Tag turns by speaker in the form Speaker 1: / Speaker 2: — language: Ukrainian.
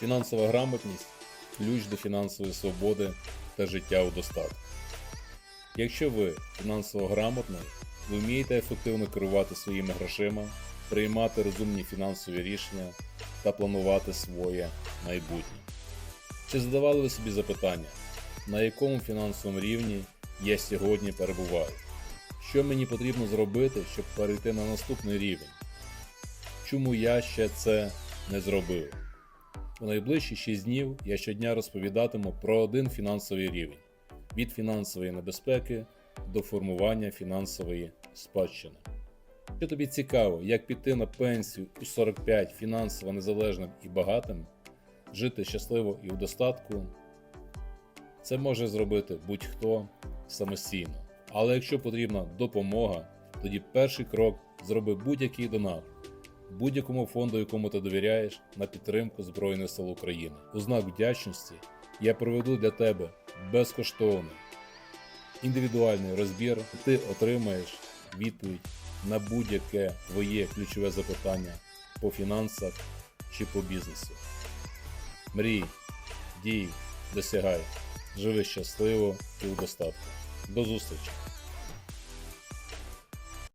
Speaker 1: Фінансова грамотність ключ до фінансової свободи та життя у достатку. Якщо ви фінансово грамотний, ви вмієте ефективно керувати своїми грошима, приймати розумні фінансові рішення та планувати своє майбутнє. Чи задавали ви собі запитання, на якому фінансовому рівні я сьогодні перебуваю? Що мені потрібно зробити, щоб перейти на наступний рівень? Чому я ще це не зробив? У найближчі 6 днів я щодня розповідатиму про один фінансовий рівень від фінансової небезпеки до формування фінансової спадщини. Якщо тобі цікаво, як піти на пенсію у 45 фінансово незалежним і багатим, жити щасливо і в достатку, це може зробити будь-хто самостійно. Але якщо потрібна допомога, тоді перший крок зроби будь-який донат будь-якому фонду, якому ти довіряєш, на підтримку Збройних сил України. У знак вдячності я проведу для тебе безкоштовний індивідуальний розбір. Ти отримаєш відповідь на будь-яке твоє ключове запитання по фінансах чи по бізнесу. Мрій, дій, досягай, живи щасливо і у достатку. До зустрічі!